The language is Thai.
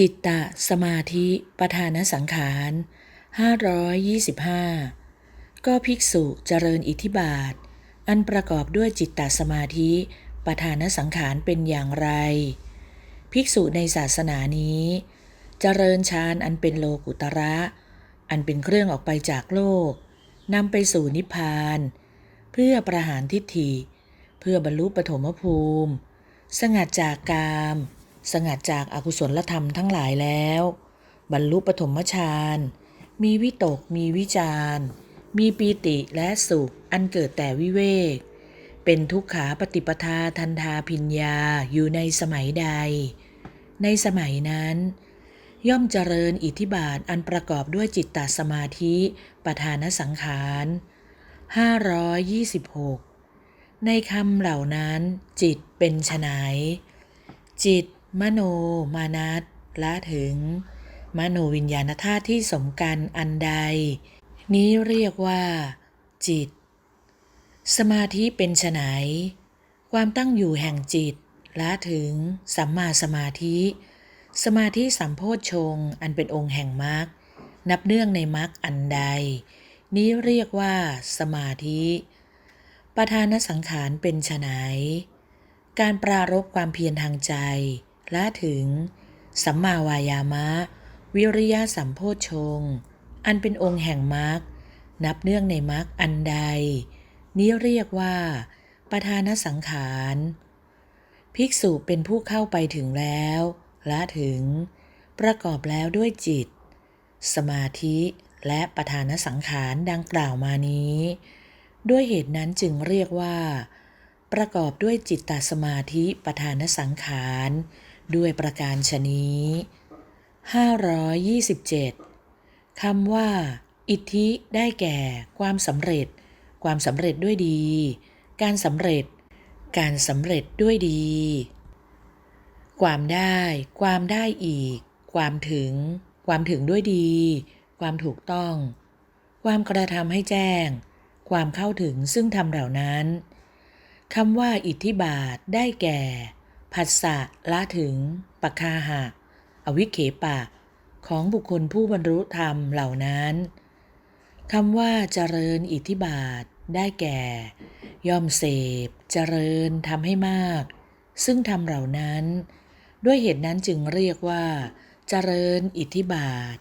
จิตตสมาธิประธานสังขาร 525 ก็ภิกษุเจริญอิทธิบาท อันประกอบด้วยจิตตสมาธิประธานสังขารเป็นอย่างไร ภิกษุในศาสนานี้ เจริญฌานอันเป็นโลกุตระ อันเป็นเครื่องออกไปจากโลกนำไปสู่นิพพาน เพื่อประหารทิฏฐิ เพื่อบรรลุปฐมภูมิ สงัดจากกาม สงัดจากอากุศลธรรมทั้งหลายแล้ว บรรลุปฐมฌานมีวิตกมีวิจารมีปีติและสุขอันเกิดแต่วิเวก เป็นทุกขาปฏิปทาทันทาพิญญาอยู่ในสมัยใด ในสมัยนั้น ย่อมเจริญอิทธิบาทอันประกอบด้วยจิตตสมาธิประธานสังขาร526 ในคำเหล่านั้น จิตเป็นไฉนจิต มโนมานัตละถึง มโนวิญญาณธาตุที่สมกันอันใด นี้เรียกว่า จิต สมาธิเป็นไฉนความตั้งอยู่แห่งจิตละถึง สัมมาสมาธิ สมาธิสัมโพชฌงอันเป็นองค์แห่งมรรคนับเนื่องในมรรคอันใด นี้เรียกว่าสมาธิประธานสังขารเป็นไฉนการปรารบความเพียรทางใจ ละถึง สัมมาวายามะ วิริยะสัมโพชฌงอันเป็นองค์แห่งมรรคนับเนื่องในมรรคอันใด นี้เรียกว่าประธานสังขาร ภิกษุเป็นผู้เข้าไปถึงแล้วละถึง ประกอบแล้วด้วยจิต สมาธิและประธานสังขารดังกล่าวมานี้ ด้วยเหตุนั้นจึงเรียกว่า ประกอบด้วยจิตตสมาธิประธานสังขาร ด้วยประการชนี้ 527คำว่า อิทธิได้แก่ ความสำเร็จ ความสำเร็จด้วยดี การสำเร็จ การสำเร็จด้วยดี ความได้ ความได้อีก ความถึง ความถึงด้วยดี ความถูกต้อง ความกระทำให้แจ้ง ความเข้าถึงซึ่งทำเหล่านั้นคำว่าอิทธิบาทได้แก่ ผัสสะละถึงปคาหะ อวิเคปะ ของบุคคลผู้บรรลุธรรมเหล่านั้นคำว่าเจริญอิทธิบาท ได้แก่ ย่อมเสพ เจริญทำให้มาก ซึ่งทำเหล่านั้น ด้วยเหตุนั้นจึงเรียกว่า เจริญอิทธิบาท